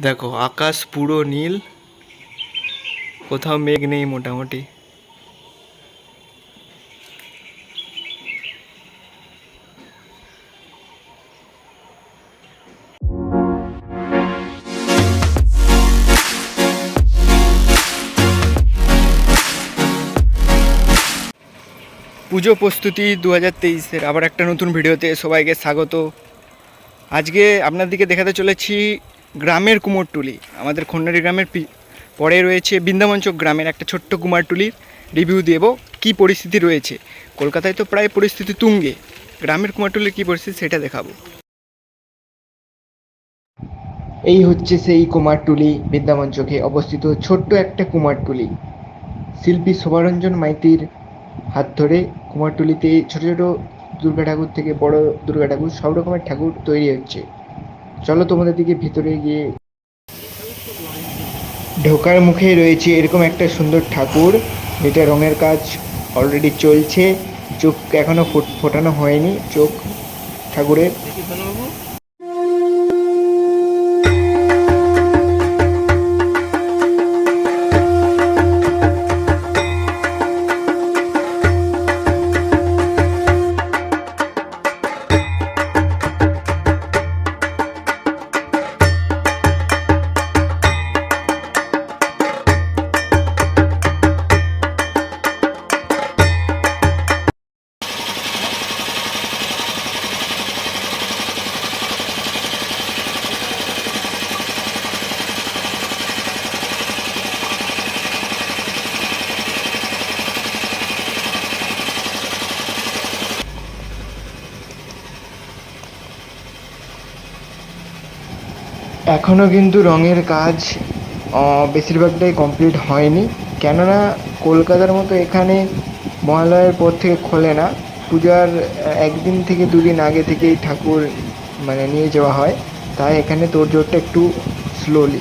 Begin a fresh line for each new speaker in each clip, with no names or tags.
দেখো, আকাশ পুরো নীল, কোথাও মেঘ নেই মোটামুটি। পুজো প্রস্তুতি দু হাজার তেইশের। আবার একটা নতুন ভিডিওতে সবাইকে স্বাগত। আজকে আপনাদেরকে দেখাতে চলেছি গ্রামের কুমোরটুলি আমাদের খন্ডারি গ্রামের পরে রয়েছে বৃন্দাবঞ্চক গ্রামের একটা ছোট্ট কুমারটুলির রিভিউ দেব। কি পরিস্থিতি রয়েছে? কলকাতায় তো প্রায় পরিস্থিতি তুঙ্গে। গ্রামের কুমারটুলির কি পরিস্থিতি সেটা দেখাবো। এই হচ্ছে সেই কুমারটুলি বিদ্যামঞ্চকে অবস্থিত ছোট্ট একটা কুমারটুলি শিল্পী শোভারঞ্জন মাইতির হাত ধরে কুমারটুলিতে ছোট ছোট দুর্গা ঠাকুর থেকে বড় দুর্গা ঠাকুর সব রকমের ঠাকুর তৈরি হচ্ছে। চলো তোমাদের দিকে ভিতরে গিয়ে ঢোকার মুখে রয়েছে এরকম একটা সুন্দর ঠাকুর। যেটা রঙের কাজ অলরেডি চলছে। চোখ এখনও ফোট- ফোটানো হয়নি। চোখ ঠাকুরের। এখনও কিন্তু রঙের কাজ বেশিরভাগটাই কমপ্লিট হয়নি। কেননা কলকাতার মতো এখানে মহালয়ের পর থেকে খোলে না, পূজার একদিন থেকে দুদিন আগে থেকেই ঠাকুর মানে নিয়ে যাওয়া হয়। তাই এখানে তোড়জোড়টা একটু স্লোলি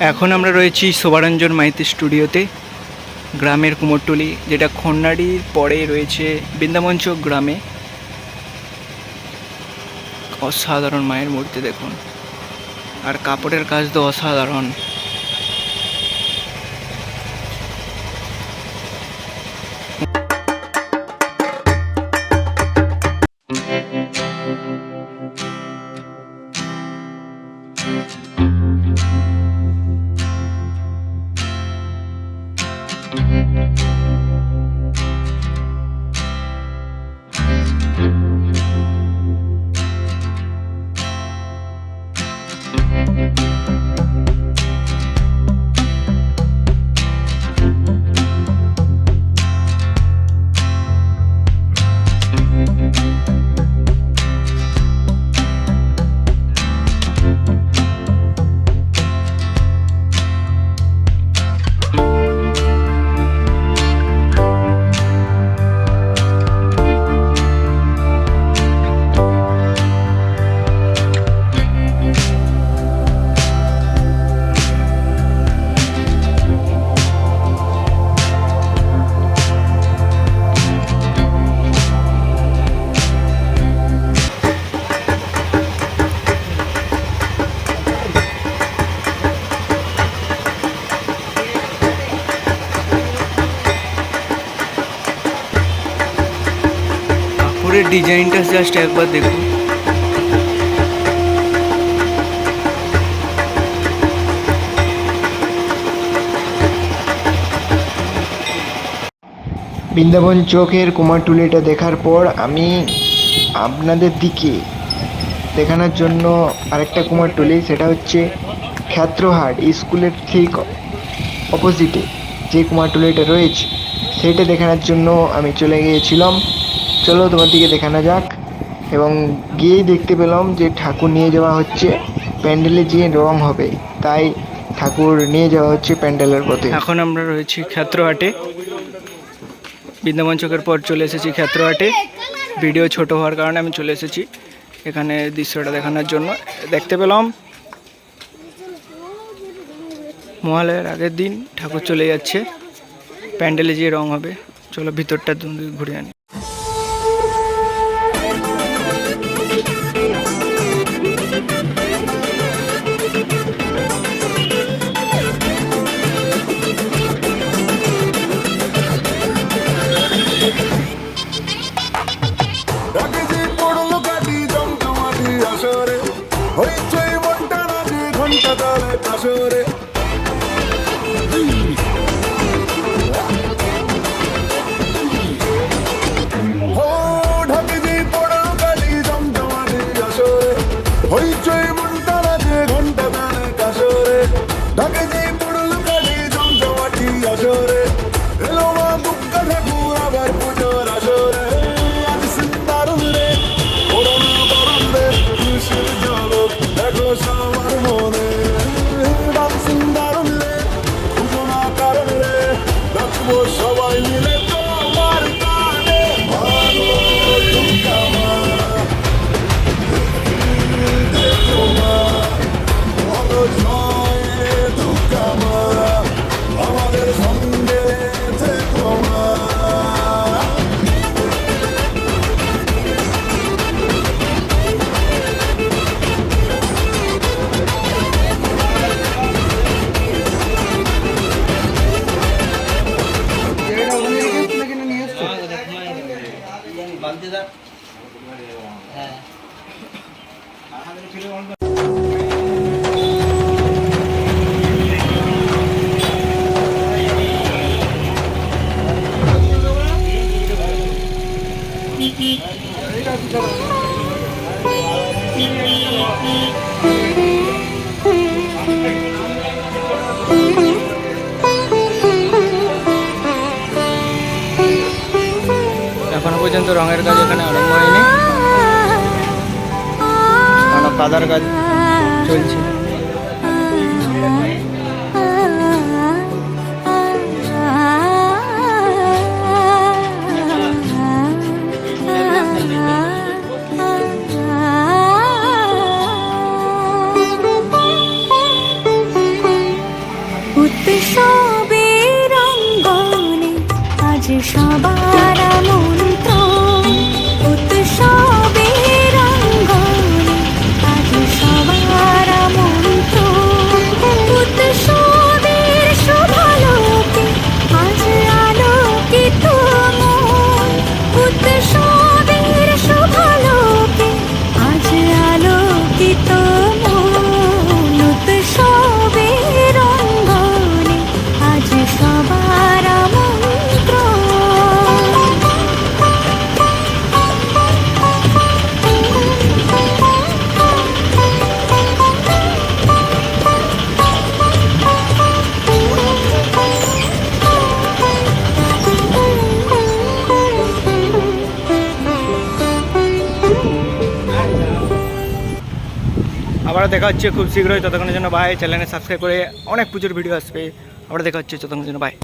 এখন আমরা রয়েছি শোভারঞ্জন মাইতি স্টুডিওতে, গ্রামের কুমোরটুলি, যেটা খন্ডাড়ির পরে রয়েছে বৃন্দামঞ্চ গ্রামে। অসাধারণ মায়ের মূর্তি দেখুন। আর কাপড়ের কাজ তো অসাধারণ। ডিজাইনটা জাস্ট একবার দেখুন। বৃন্দাবন চোখের কুমারটুলিটা দেখার পর আমি আপনাদের দিকে দেখানোর জন্য আরেকটা কুমারটুলি সেটা হচ্ছে ক্ষেত্রহাট স্কুলের ঠিক অপোজিটে যে কুমারটুলিটা রয়েছে, সেটা দেখানোর জন্য আমি চলে গিয়েছিলাম। চলো তোমার দিকে দেখানো যাক। এবং গিয়েই দেখতে পেলাম যে ঠাকুর নিয়ে যাওয়া হচ্ছে প্যান্ডেলে যে রং হবে। তাই ঠাকুর নিয়ে যাওয়া হচ্ছে প্যান্ডেলের পথে। এখন আমরা রয়েছি ক্ষেত্রহাটে।
বৃন্দাবন চোখের পর চলে এসেছি ক্ষেত্রহাটে। ভিডিও ছোট হওয়ার কারণে আমি চলে এসেছি এখানে দৃশ্যটা দেখানোর জন্য। দেখতে পেলাম। মহালয়ার আগের দিন ঠাকুর চলে যাচ্ছে। প্যান্ডেলে যে রং হবে। চলো ভিতরটা ঘুরে আনি।
ঘণ্টা তালে
পর্যন্ত রঙের কাজ এখানে আরম্ভ হয়নি। এখনও কাদার কাজ চলছে।
উৎসবের রঙ্গনে আজ সবার
আবার দেখা হচ্ছে খুব শীঘ্রই। ততক্ষণের জন্য বাই চ্যানেলে সাবস্ক্রাইব করে অনেক পুজোর ভিডিও আসবে। আবার দেখা হচ্ছে ততক্ষণের জন্য বাই